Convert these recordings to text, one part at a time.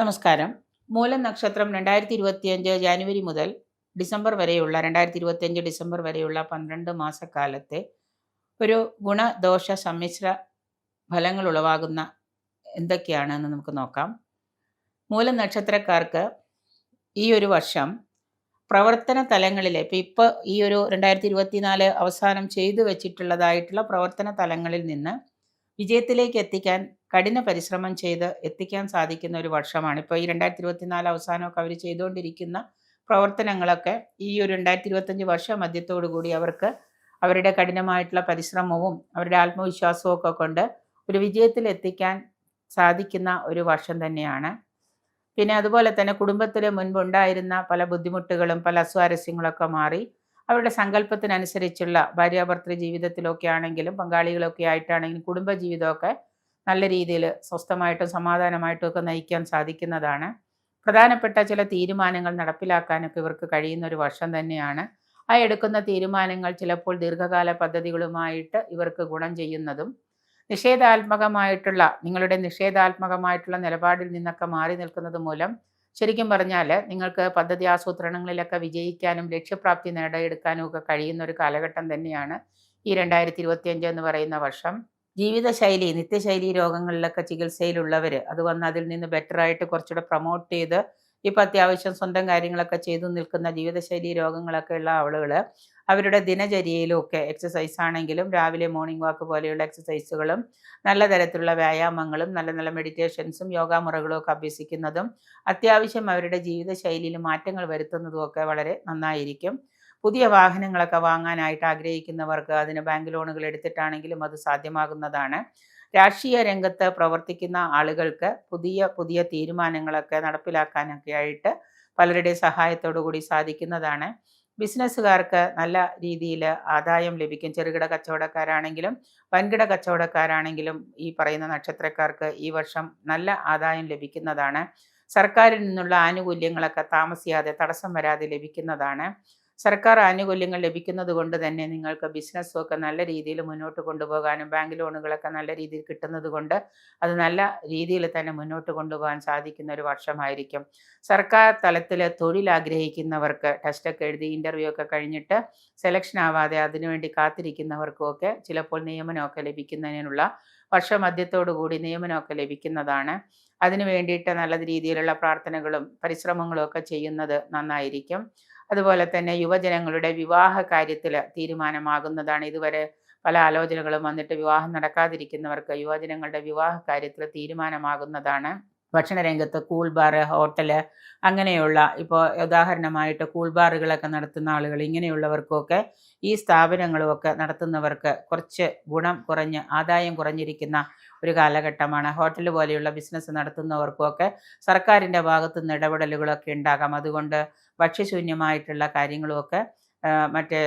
നമസ്കാരം. മൂലം നക്ഷത്രം രണ്ടായിരത്തി ഇരുപത്തിയഞ്ച് ജാനുവരി മുതൽ ഡിസംബർ വരെയുള്ള രണ്ടായിരത്തി ഇരുപത്തിയഞ്ച് ഡിസംബർ വരെയുള്ള പന്ത്രണ്ട് മാസക്കാലത്തെ ഒരു ഗുണദോഷ സമ്മിശ്ര ഫലങ്ങൾ ഉളവാകുന്ന എന്തൊക്കെയാണെന്ന് നമുക്ക് നോക്കാം. മൂലം നക്ഷത്രക്കാർക്ക് ഈ ഒരു വർഷം പ്രവർത്തന തലങ്ങളിൽ ഇപ്പം ഇപ്പോൾ ഈ ഒരു രണ്ടായിരത്തി ഇരുപത്തിനാല് അവസാനം ചെയ്തു വെച്ചിട്ടുള്ളതായിട്ടുള്ള പ്രവർത്തന തലങ്ങളിൽ നിന്ന് വിജയത്തിലേക്ക് എത്തിക്കാൻ കഠിന പരിശ്രമം ചെയ്ത് എത്തിക്കാൻ സാധിക്കുന്ന ഒരു വർഷമാണ്. ഇപ്പോൾ ഈ രണ്ടായിരത്തി ഇരുപത്തിനാല് അവസാനമൊക്കെ അവർ ചെയ്തുകൊണ്ടിരിക്കുന്ന പ്രവർത്തനങ്ങളൊക്കെ ഈ ഒരു രണ്ടായിരത്തി ഇരുപത്തഞ്ച് വർഷ മധ്യത്തോടു കൂടി അവർക്ക് അവരുടെ കഠിനമായിട്ടുള്ള പരിശ്രമവും അവരുടെ ആത്മവിശ്വാസവും ഒക്കെ കൊണ്ട് ഒരു വിജയത്തിൽ എത്തിക്കാൻ സാധിക്കുന്ന ഒരു വർഷം തന്നെയാണ്. പിന്നെ അതുപോലെ തന്നെ കുടുംബത്തിലെ മുൻപുണ്ടായിരുന്ന പല ബുദ്ധിമുട്ടുകളും പല അസ്വാരസ്യങ്ങളൊക്കെ മാറി അവരുടെ സങ്കല്പത്തിനനുസരിച്ചുള്ള ഭാര്യാഭർത്തൃ ജീവിതത്തിലൊക്കെ ആണെങ്കിലും പങ്കാളികളൊക്കെ ആയിട്ടാണെങ്കിലും കുടുംബജീവിതമൊക്കെ നല്ല രീതിയിൽ സ്വസ്ഥമായിട്ടും സമാധാനമായിട്ടും ഒക്കെ നയിക്കാൻ സാധിക്കുന്നതാണ്. പ്രധാനപ്പെട്ട ചില തീരുമാനങ്ങൾ നടപ്പിലാക്കാനൊക്കെ ഇവർക്ക് കഴിയുന്ന ഒരു വർഷം തന്നെയാണ്. ആ എടുക്കുന്ന തീരുമാനങ്ങൾ ചിലപ്പോൾ ദീർഘകാല പദ്ധതികളുമായിട്ട് ഇവർക്ക് ഗുണം ചെയ്യുന്നതും നിഷേധാത്മകമായിട്ടുള്ള നിങ്ങളുടെ നിഷേധാത്മകമായിട്ടുള്ള നിലപാടിൽ നിന്നൊക്കെ മാറി നിൽക്കുന്നത് മൂലം ശരിക്കും പറഞ്ഞാൽ നിങ്ങൾക്ക് പദ്ധതി ആസൂത്രണങ്ങളിലൊക്കെ വിജയിക്കാനും ലക്ഷ്യപ്രാപ്തി നേടിയെടുക്കാനും ഒക്കെ കഴിയുന്ന ഒരു കാലഘട്ടം തന്നെയാണ് ഈ രണ്ടായിരത്തി ഇരുപത്തിയഞ്ച് എന്ന് പറയുന്ന വർഷം. ജീവിതശൈലി നിത്യശൈലി രോഗങ്ങളിലൊക്കെ ചികിത്സയിലുള്ളവർ അത് വന്ന് അതിൽ നിന്ന് ബെറ്ററായിട്ട് കുറച്ചുകൂടെ പ്രൊമോട്ട് ചെയ്ത് ഇപ്പം അത്യാവശ്യം സ്വന്തം കാര്യങ്ങളൊക്കെ ചെയ്തു നിൽക്കുന്ന ജീവിതശൈലി രോഗങ്ങളൊക്കെ ഉള്ള ആളുകൾ അവരുടെ ദിനചര്യയിലും ഒക്കെ എക്സസൈസ് ആണെങ്കിലും രാവിലെ മോർണിംഗ് വാക്ക് പോലെയുള്ള എക്സസൈസുകളും നല്ല തരത്തിലുള്ള വ്യായാമങ്ങളും നല്ല നല്ല മെഡിറ്റേഷൻസും യോഗാമുറകളും ഒക്കെ അഭ്യസിക്കുന്നതും അത്യാവശ്യം അവരുടെ ജീവിതശൈലിയിൽ മാറ്റങ്ങൾ വരുത്തുന്നതും ഒക്കെ വളരെ നന്നായിരിക്കും. പുതിയ വാഹനങ്ങളൊക്കെ വാങ്ങാനായിട്ട് ആഗ്രഹിക്കുന്നവർക്ക് അതിന് ബാങ്ക് ലോണുകൾ എടുത്തിട്ടാണെങ്കിലും അത് സാധ്യമാകുന്നതാണ്. രാഷ്ട്രീയ രംഗത്ത് പ്രവർത്തിക്കുന്ന ആളുകൾക്ക് പുതിയ പുതിയ തീരുമാനങ്ങളൊക്കെ നടപ്പിലാക്കാനൊക്കെ ആയിട്ട് പലരുടെ സഹായത്തോടു കൂടി സാധിക്കുന്നതാണ്. ബിസിനസ്സുകാർക്ക് നല്ല രീതിയിൽ ആദായം ലഭിക്കും. ചെറുകിട കച്ചവടക്കാരാണെങ്കിലും വൻകിട കച്ചവടക്കാരാണെങ്കിലും ഈ പറയുന്ന നക്ഷത്രക്കാർക്ക് ഈ വർഷം നല്ല ആദായം ലഭിക്കുന്നതാണ്. സർക്കാരിൽ നിന്നുള്ള ആനുകൂല്യങ്ങളൊക്കെ താമസിയാതെ തടസ്സം വരാതെ ലഭിക്കുന്നതാണ്. സർക്കാർ ആനുകൂല്യങ്ങൾ ലഭിക്കുന്നത് കൊണ്ട് തന്നെ നിങ്ങൾക്ക് ബിസിനസ്സൊക്കെ നല്ല രീതിയിൽ മുന്നോട്ട് കൊണ്ടുപോകാനും ബാങ്ക് ലോണുകളൊക്കെ നല്ല രീതിയിൽ കിട്ടുന്നത് കൊണ്ട് അത് നല്ല രീതിയിൽ തന്നെ മുന്നോട്ട് കൊണ്ടുപോകാൻ സാധിക്കുന്ന ഒരു വർഷമായിരിക്കും. സർക്കാർ തലത്തിൽ തൊഴിൽ ആഗ്രഹിക്കുന്നവർക്ക് ടെസ്റ്റൊക്കെ എഴുതി ഇന്റർവ്യൂ ഒക്കെ കഴിഞ്ഞിട്ട് സെലക്ഷൻ ആവാതെ അതിനുവേണ്ടി കാത്തിരിക്കുന്നവർക്കും ഒക്കെ ചിലപ്പോൾ നിയമനമൊക്കെ ലഭിക്കുന്നതിനുള്ള വർഷമധ്യത്തോടു കൂടി നിയമനമൊക്കെ ലഭിക്കുന്നതാണ്. അതിനു വേണ്ടിയിട്ട് നല്ല രീതിയിലുള്ള പ്രാർത്ഥനകളും പരിശ്രമങ്ങളും ഒക്കെ ചെയ്യുന്നത് നന്നായിരിക്കും. അതുപോലെ തന്നെ യുവജനങ്ങളുടെ വിവാഹ കാര്യത്തിൽ തീരുമാനമാകുന്നതാണ്. ഇതുവരെ പല ആലോചനകളും വന്നിട്ട് വിവാഹം നടക്കാതിരിക്കുന്നവർക്ക് യുവജനങ്ങളുടെ വിവാഹ കാര്യത്തിൽ തീരുമാനമാകുന്നതാണ്. ഭക്ഷണരംഗത്ത് കൂൾ ബാർ ഹോട്ടൽ അങ്ങനെയുള്ള ഇപ്പോൾ ഉദാഹരണമായിട്ട് കൂൾ ബാറുകളൊക്കെ നടത്തുന്ന ആളുകൾ ഇങ്ങനെയുള്ളവർക്കൊക്കെ ഈ സ്ഥാപനങ്ങളുമൊക്കെ നടത്തുന്നവർക്ക് കുറച്ച് ഗുണം കുറഞ്ഞ് ആദായം കുറഞ്ഞിരിക്കുന്ന ഒരു കാലഘട്ടമാണ്. ഹോട്ടൽ പോലെയുള്ള ബിസിനസ് നടത്തുന്നവർക്കുമൊക്കെ സർക്കാരിന്റെ ഭാഗത്തുനിന്ന് ഇടപെടലുകളൊക്കെ ഉണ്ടാകാം. അതുകൊണ്ട് ഭക്ഷ്യശൂന്യമായിട്ടുള്ള കാര്യങ്ങളുമൊക്കെ മറ്റേ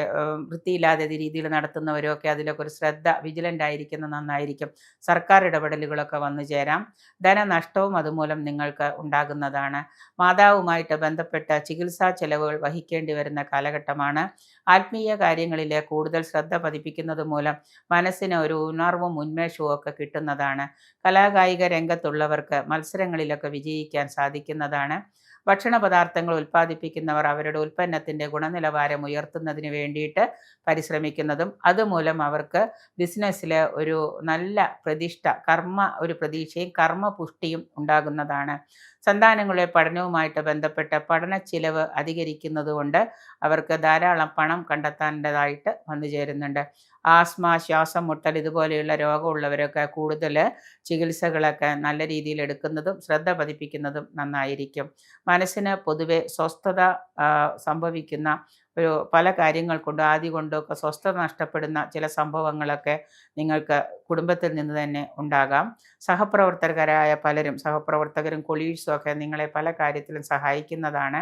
വൃത്തിയില്ലാതെ രീതിയിൽ നടത്തുന്നവരൊക്കെ അതിലൊക്കെ ഒരു ശ്രദ്ധ വിജിലന്റ് ആയിരിക്കുന്ന നന്നായിരിക്കും. സർക്കാർ ഇടപെടലുകളൊക്കെ വന്നു ചേരാം. ധനനഷ്ടവും അതുമൂലം നിങ്ങൾക്ക് ഉണ്ടാകുന്നതാണ്. മാതാവുമായിട്ട് ബന്ധപ്പെട്ട ചികിത്സാ ചെലവുകൾ വഹിക്കേണ്ടി വരുന്ന കാലഘട്ടമാണ്. ആത്മീയ കാര്യങ്ങളിൽ കൂടുതൽ ശ്രദ്ധ പതിപ്പിക്കുന്നത് മൂലം മനസ്സിന് ഒരു ഉണർവും ഉന്മേഷവും ഒക്കെ കിട്ടുന്നതാണ്. കലാകായിക രംഗത്തുള്ളവർക്ക് മത്സരങ്ങളിലൊക്കെ വിജയിക്കാൻ സാധിക്കുന്നതാണ്. ഭക്ഷണ പദാർത്ഥങ്ങൾ ഉൽപ്പാദിപ്പിക്കുന്നവർ അവരുടെ ഉൽപ്പന്നത്തിന്റെ ഗുണനിലവാരം ഉയർത്തുന്നതിന് വേണ്ടിയിട്ട് പരിശ്രമിക്കുന്നതും അതുമൂലം അവർക്ക് ബിസിനസ്സിൽ ഒരു നല്ല പ്രതിഷ്ഠ കർമ്മ ഒരു പ്രതീക്ഷയും കർമ്മ പുഷ്ടിയും ഉണ്ടാകുന്നതാണ്. സന്താനങ്ങളുടെ പഠനവുമായിട്ട് ബന്ധപ്പെട്ട പഠന ചിലവ് അധികരിക്കുന്നതുകൊണ്ട് അവർക്ക് ധാരാളം പണം കണ്ടെത്താനായിട്ട് വന്നു ചേരുന്നുണ്ട്. ആസ്മ ശ്വാസം മുട്ടൽ ഇതുപോലെയുള്ള രോഗമുള്ളവരൊക്കെ കൂടുതൽ ചികിത്സകളൊക്കെ നല്ല രീതിയിൽ എടുക്കുന്നതും ശ്രദ്ധ പതിപ്പിക്കുന്നതും നന്നായിരിക്കും. മനസ്സിന് പൊതുവെ സ്വസ്ഥത സംഭവിക്കുന്ന ഒരു പല കാര്യങ്ങൾ കൊണ്ടും ആദ്യ കൊണ്ടൊക്കെ സ്വസ്ഥത നഷ്ടപ്പെടുന്ന ചില സംഭവങ്ങളൊക്കെ നിങ്ങൾക്ക് കുടുംബത്തിൽ നിന്ന് തന്നെ ഉണ്ടാകാം. സഹപ്രവർത്തകരായ പലരും സഹപ്രവർത്തകരും കൊളീഴ്സും ഒക്കെ നിങ്ങളെ പല കാര്യത്തിലും സഹായിക്കുന്നതാണ്.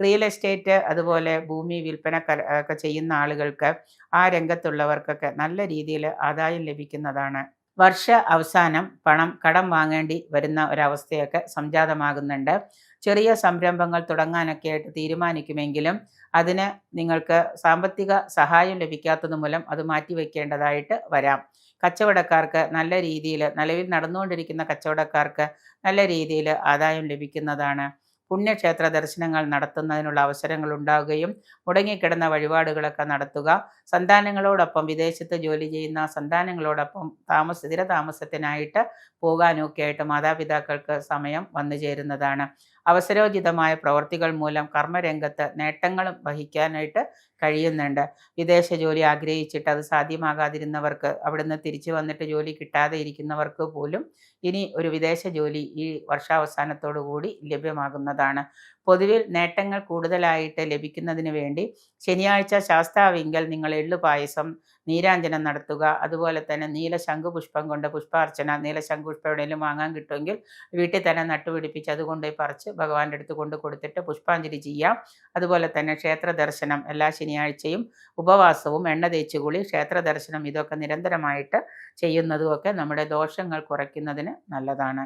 റിയൽ എസ്റ്റേറ്റ് അതുപോലെ ഭൂമി വിൽപ്പന ഒക്കെ ചെയ്യുന്ന ആളുകൾക്ക് ആ രംഗത്തുള്ളവർക്കൊക്കെ നല്ല രീതിയിൽ ആദായം ലഭിക്കുന്നതാണ്. വർഷ അവസാനം പണം കടം വാങ്ങേണ്ടി വരുന്ന ഒരവസ്ഥയൊക്കെ സംജാതമാകുന്നുണ്ട്. ചെറിയ സംരംഭങ്ങൾ തുടങ്ങാനൊക്കെ ആയിട്ട് തീരുമാനിക്കുമെങ്കിലും അതിന് നിങ്ങൾക്ക് സാമ്പത്തിക സഹായം ലഭിക്കാത്തത് മൂലം അത് മാറ്റിവെക്കേണ്ടതായിട്ട് വരാം. കച്ചവടക്കാർക്ക് നല്ല രീതിയിൽ നിലവിൽ നടന്നുകൊണ്ടിരിക്കുന്ന കച്ചവടക്കാർക്ക് നല്ല രീതിയിൽ ആദായം ലഭിക്കുന്നതാണ്. പുണ്യക്ഷേത്ര ദർശനങ്ങൾ നടത്തുന്നതിനുള്ള അവസരങ്ങൾ ഉണ്ടാവുകയും മുടങ്ങിക്കിടന്ന വഴിപാടുകളൊക്കെ നടത്തുക സന്താനങ്ങളോടൊപ്പം വിദേശത്ത് ജോലി ചെയ്യുന്ന സന്താനങ്ങളോടൊപ്പം താമസ സ്ഥിര താമസത്തിനായിട്ട് പോകാനൊക്കെ ആയിട്ട് മാതാപിതാക്കൾക്ക് സമയം വന്നു ചേരുന്നതാണ്. അവസരോചിതമായ പ്രവർത്തികൾ മൂലം കർമ്മരംഗത്ത് നേട്ടങ്ങളും വഹിക്കാനായിട്ട് കഴിയുന്നുണ്ട്. വിദേശ ജോലി ആഗ്രഹിച്ചിട്ട് അത് സാധ്യമാകാതിരുന്നവർക്ക് അവിടുന്ന് തിരിച്ചു വന്നിട്ട് ജോലി കിട്ടാതെ ഇരിക്കുന്നവർക്ക് പോലും ഇനി ഒരു വിദേശ ജോലി ഈ വർഷാവസാനത്തോടു കൂടി ലഭ്യമാകുന്നതാണ്. പൊതുവിൽ നേട്ടങ്ങൾ കൂടുതലായിട്ട് ലഭിക്കുന്നതിന് വേണ്ടി ശനിയാഴ്ച ശാസ്താവിങ്കൽ നിങ്ങൾ എള്ളു പായസം നീരാഞ്ജനം നടത്തുക. അതുപോലെ തന്നെ നീല ശംഖുപുഷ്പം കൊണ്ട് പുഷ്പാർച്ചന നീല ശംഖുപുഷ്പം എവിടെയെങ്കിലും വാങ്ങാൻ കിട്ടുമെങ്കിൽ വീട്ടിൽ തന്നെ നട്ടുപിടിപ്പിച്ച് അതുകൊണ്ട് പറിച്ച് ഭഗവാന്റെ അടുത്ത് കൊണ്ട് കൊടുത്തിട്ട് പുഷ്പാഞ്ജലി ചെയ്യാം. അതുപോലെ തന്നെ ക്ഷേത്ര ദർശനം എല്ലാ ശനിയാഴ്ചയും ഉപവാസവും എണ്ണ തേച്ചുകുളി ക്ഷേത്ര ദർശനം ഇതൊക്കെ നിരന്തരമായിട്ട് ചെയ്യുന്നതുമൊക്കെ നമ്മുടെ ദോഷങ്ങൾ കുറയ്ക്കുന്നതിന് നല്ലതാണ്.